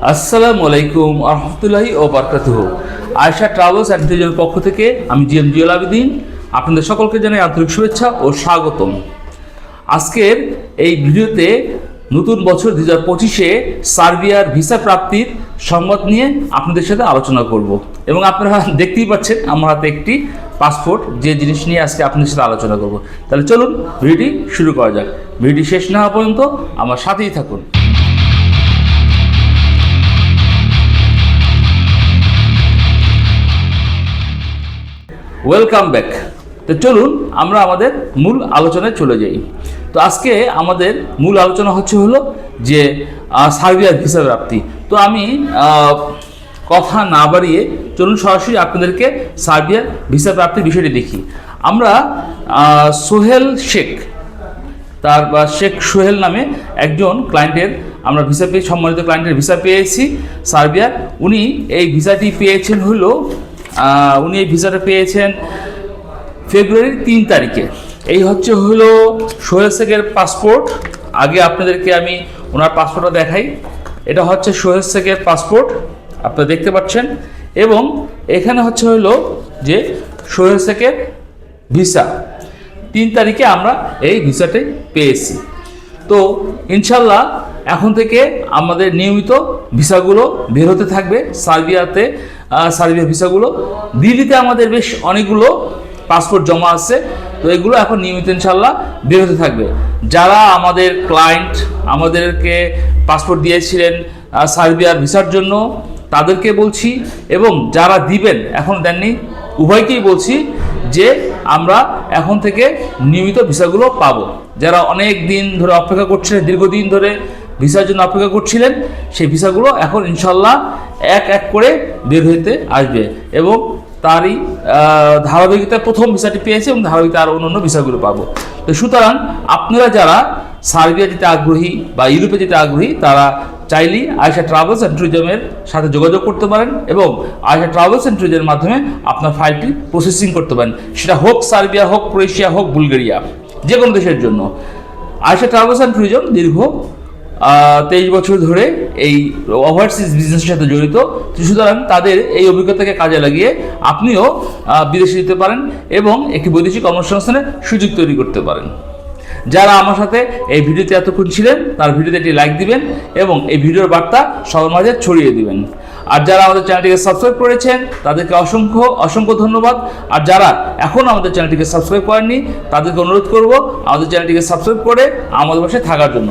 আসসালামু আলাইকুম আহমতুল্লাহি ও বরকাতুহ। আয়সা travels and ট্যুরিজমের পক্ষ থেকে আমি জি এম জিয়াল আবেদিন। আপনাদের সকলকে জানাই আন্তরিক শুভেচ্ছা ও স্বাগতম। আজকের এই ভিডিওতে নতুন বছর দু হাজার পঁচিশে সার্বিয়ার ভিসা প্রাপ্তির সংবাদ নিয়ে আপনাদের সাথে আলোচনা করব। এবং আপনারা দেখতেই পাচ্ছেন আমার হাতে একটি পাসপোর্ট, যে জিনিস নিয়ে আজকে আপনাদের সাথে আলোচনা করব। তাহলে চলুন ভিডিওটি শুরু করা যাক। ভিডিওটি শেষ না হওয়া পর্যন্ত আমার সাথেই থাকুন। ওয়েলকাম ব্যাক তো চলুন, আমরা আমাদের মূল আলোচনায় চলে যাই। তো আজকে আমাদের মূল আলোচনা হচ্ছে হলো যে সার্বিয়ার ভিসা প্রাপ্তি। তো আমি কথা না বাড়িয়ে চলুন সরাসরি আপনাদেরকে সার্বিয়ার ভিসা প্রাপ্তির বিষয়টি দেখি। আমরা সোহেল শেখ, তার, বা শেখ সোহেল নামে একজন ক্লায়েন্টের আমরা ভিসা পেয়ে, সম্মানিত ক্লায়েন্টের ভিসা পেয়েছি সার্বিয়ার। উনি এই ভিসাটি পেয়েছেন হলো উনি এই ভিসাটা পেয়েছেন ফেব্রুয়ারির তিন তারিখে। এই হচ্ছে হলো সোহেল শেখের পাসপোর্ট আগে আপনাদেরকে আমি ওনার পাসপোর্টটা দেখাই। এটা হচ্ছে সোহেল শেখের পাসপোর্ট আপনারা দেখতে পাচ্ছেন। এবং এখানে হচ্ছে হলো যে সোহেল শেখের ভিসা। তিন তারিখে আমরা এই ভিসাটি পেয়েছি। তো ইনশাল্লাহ এখন থেকে আমাদের নিয়মিত ভিসাগুলো বের হতে থাকবে। সার্বিয়াতে সার্বিয়া ভিসাগুলো। দিল্লিতে আমাদের বেশ অনেকগুলো পাসপোর্ট জমা আছে। তো এগুলো এখন নিয়মিত ইনশাল্লাহ বের হতে থাকবে। যারা আমাদের ক্লায়েন্ট আমাদেরকে পাসপোর্ট দিয়েছিলেন সার্বিয়ার ভিসার জন্য, তাদেরকে বলছি এবং যারা দিবেন, এখন দেননি, উভয়কেই বলছি যে আমরা এখন থেকে নিয়মিত ভিসাগুলো পাবো। যারা অনেক দিন ধরে অপেক্ষা করছিলেন দীর্ঘদিন ধরে ভিসার জন্য অপেক্ষা করছিলেন, সেই ভিসাগুলো এখন ইনশাল্লাহ এক এক করে বের হইতে আসবে এবং তারই ধারাবাহিকতায় প্রথম ভিসাটি পেয়েছে এবং ধারাবাহিকতা আরও অন্য অন্য ভিসাগুলো পাবো। তো সুতরাং আপনারা যারা সার্বিয়া যেতে আগ্রহী বা ইউরোপে যেতে আগ্রহী, তারা চাইলেই আয়সা ট্রাভেলস অ্যান্ড ট্যুরিজমের সাথে যোগাযোগ করতে পারেন এবং আয়সা ট্রাভেলস অ্যান্ড ট্যুরিজমের মাধ্যমে আপনার ফাইলটি প্রসেসিং করতে পারেন। সেটা হোক সার্বিয়া, হোক ক্রোয়েশিয়া, হোক বুলগেরিয়া, যে কোনো দেশের জন্য। আয়সা ট্রাভেলস অ্যান্ড ট্যুরিজম দীর্ঘ তেইশ বছর ধরে এই ওভারসিজ বিজনেসের সাথে জড়িত। সুতরাং তাদের এই অভিজ্ঞতাকে কাজে লাগিয়ে আপনিও বিদেশে যেতে পারেন এবং একটি বৈদেশিক কর্মসংস্থানের সুযোগ তৈরি করতে পারেন। যারা আমার সাথে এই ভিডিওতে এতক্ষণ ছিলেন, তার ভিডিওতে একটি লাইক দিবেন এবং এই ভিডিওর বার্তা সবার মাঝে ছড়িয়ে দিবেন। আর যারা আমাদের চ্যানেলটিকে সাবস্ক্রাইব করেছেন, তাদেরকে অসংখ্য অসংখ্য ধন্যবাদ। আর যারা এখন আমাদের চ্যানেলটিকে সাবস্ক্রাইব করেননি, তাদেরকে অনুরোধ করব আমাদের চ্যানেলটিকে সাবস্ক্রাইব করে আমাদের পাশে থাকার জন্য।